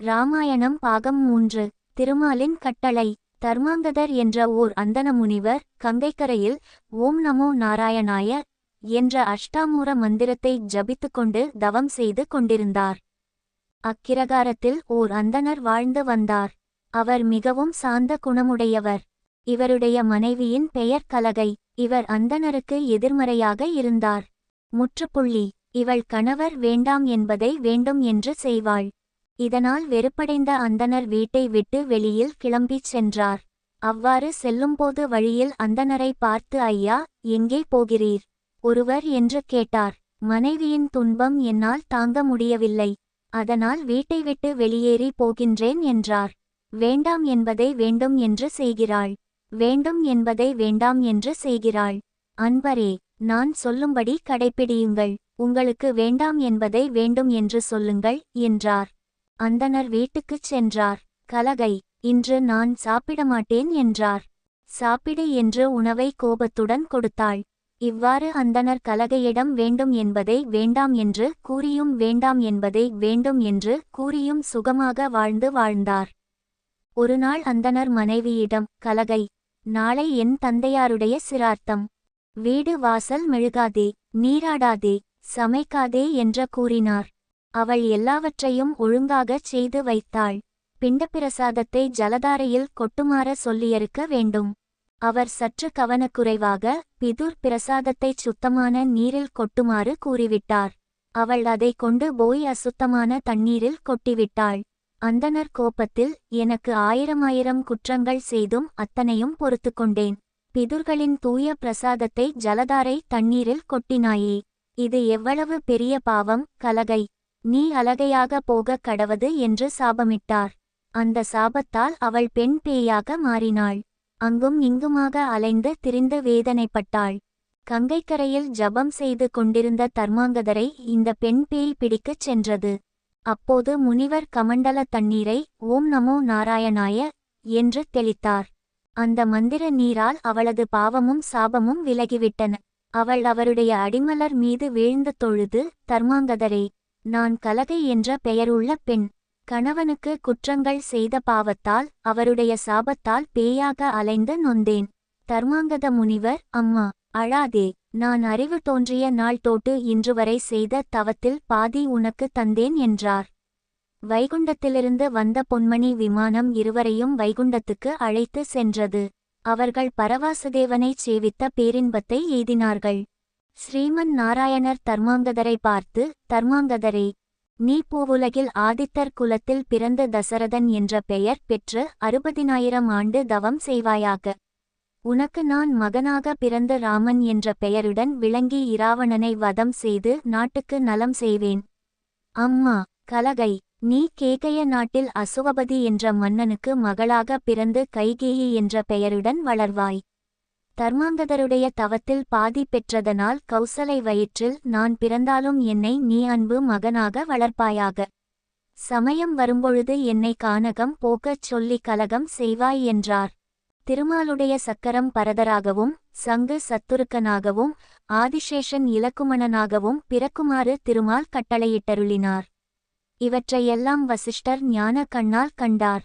ராமாயணம் பாகம் மூன்று திருமாலின் கட்டளை தர்மாங்கதர் என்ற ஓர் அந்தன முனிவர் கங்கைக்கரையில் ஓம் நமோ நாராயணாய என்ற அஷ்டாமூர மந்திரத்தை ஜபித்துக்கொண்டு தவம் செய்து கொண்டிருந்தார். அக்கிரகாரத்தில் ஓர் அந்தணர் வாழ்ந்து வந்தார். அவர் மிகவும் சாந்த குணமுடையவர். இவருடைய மனைவியின் பெயர் கலகை. இவர் அந்தணருக்கு எதிர்மறையாக இருந்தார். முற்றுப்புள்ளி இவள் கணவர் வேண்டாம் என்பதை வேண்டும் என்று செய்வாள். இதனால் வெறுப்படைந்த அந்தணர் வீட்டை விட்டு வெளியில் கிளம்பிச் சென்றார். அவ்வாறு செல்லும்போது வழியில் அந்தனரை பார்த்து ஐயா எங்கே போகிறீர்? ஒருவர் என்று கேட்டார். மனைவியின் துன்பம் என்னால் தாங்க முடியவில்லை. அதனால் வீட்டை விட்டு வெளியேறி போகின்றேன் என்றார். வேண்டாம் என்பதை வேண்டும் என்று செய்கிறாள். வேண்டும் என்பதை வேண்டாம் என்று செய்கிறாள். அன்பரே நான் சொல்லும்படி கடைப்பிடியுங்கள். உங்களுக்கு வேண்டாம் என்பதை வேண்டும் என்று சொல்லுங்கள் என்றார். அந்தனர் வீட்டுக்குச் சென்றார். கலகை இன்று நான் சாப்பிட மாட்டேன் என்றார். சாப்பிடு என்று உணவை கோபத்துடன் கொடுத்தாள். இவ்வாறு அந்தனர் கலகையிடம் வேண்டும் என்பதை வேண்டாம் என்று கூறியும் வேண்டாம் என்பதை வேண்டும் என்று கூறியும் சுகமாக வாழ்ந்து வாழ்ந்தார். ஒருநாள் அந்தனர் மனைவியிடம் கலகை நாளை என் தந்தையாருடைய சிரார்த்தம். வீடு வாசல் மெழுகாதே நீராடாதே சமைக்காதே என்று கூறினார். அவள் எல்லாவற்றையும் ஒழுங்காகச் செய்து வைத்தாள். பிண்டப்பிரசாதத்தை ஜலதாரையில் கொட்டுமாற சொல்லியிருக்க வேண்டும். அவர் சற்று கவனக்குறைவாக பிதுர் பிரசாதத்தைச் சுத்தமான நீரில் கொட்டுமாறு கூறிவிட்டார். அவள் அதை கொண்டு போய் அசுத்தமான தண்ணீரில் கொட்டிவிட்டாள். அந்தனர் கோபத்தில் எனக்கு ஆயிரமாயிரம் குற்றங்கள் செய்தும் அத்தனையும் பொறுத்து கொண்டேன். பிதுர்களின் தூய பிரசாதத்தை ஜலதாரை தண்ணீரில் கொட்டினாயே. இது எவ்வளவு பெரிய பாவம் கலகை. நீ அலகையாக போகக் கடவது என்று சாபமிட்டார். அந்த சாபத்தால் அவள் பெண் பேயாக மாறினாள். அங்கும் இங்குமாக அலைந்து திரிந்து வேதனைப்பட்டாள். கங்கைக்கரையில் ஜபம் செய்து கொண்டிருந்த தர்மாங்கதரை இந்த பெண் பேய் பிடிக்கச் சென்றது. அப்போது முனிவர் கமண்டல தண்ணீரை ஓம் நமோ நாராயணாய என்று தெளித்தார். அந்த மந்திர நீரால் அவளது பாவமும் சாபமும் விலகிவிட்டன. அவள் அவருடைய அடிமலர் மீது வீழ்ந்து தொழுது தர்மாங்கதரே நான் கலகை என்ற பெயருள்ள பெண் கணவனுக்கு குற்றங்கள் செய்த பாவத்தால் அவருடைய சாபத்தால் பேயாக அலைந்து நொந்தேன். தர்மாங்கத முனிவர் அம்மா அழாதே நான் அறிவு தோன்றிய நாள் தோட்டு இன்று வரை செய்த தவத்தில் பாதி உனக்கு தந்தேன் என்றார். வைகுண்டத்திலிருந்து வந்த பொன்மணி விமானம் இருவரையும் வைகுண்டத்துக்கு அழைத்து சென்றது. அவர்கள் பரவாசுதேவனைச் சேவித்த பேரின்பத்தை எய்தினார்கள். ஸ்ரீமன் நாராயணர் தர்மாங்கதரை பார்த்து தர்மாங்கதரே நீ பூவுலகில் ஆதித்தர் குலத்தில் பிறந்த தசரதன் என்ற பெயர் பெற்று அறுபதினாயிரம் ஆண்டு தவம் செய்வாயாக. உனக்கு நான் மகனாக பிறந்த ராமன் என்ற பெயருடன் விளங்கி இராவணனை வதம் செய்து நாட்டுக்கு நலம் செய்வேன். அம்மா கலகை நீ கேகய நாட்டில் அசுவபதி என்ற மன்னனுக்கு மகளாக பிறந்து கைகேயி என்ற பெயருடன் வளர்வாய். தர்மாங்கதருடைய தவத்தில் பாதி பெற்றதனால் கௌசலை வயிற்றில் நான் பிறந்தாலும் என்னை நீ அன்பு மகனாக வளர்ப்பாயாக. சமயம் வரும்பொழுது என்னை கானகம் போக்கச் சொல்லி கலகம் செய்வாய் என்றார். திருமாலுடைய சக்கரம் பரதராகவும் சங்கு சத்துருக்கனாகவும் ஆதிசேஷன் இலக்குமணனாகவும் பிறக்குமாறு திருமால் கட்டளையிட்டருளினார். இவற்றையெல்லாம் வசிஷ்டர் ஞான கண்ணால் கண்டார்.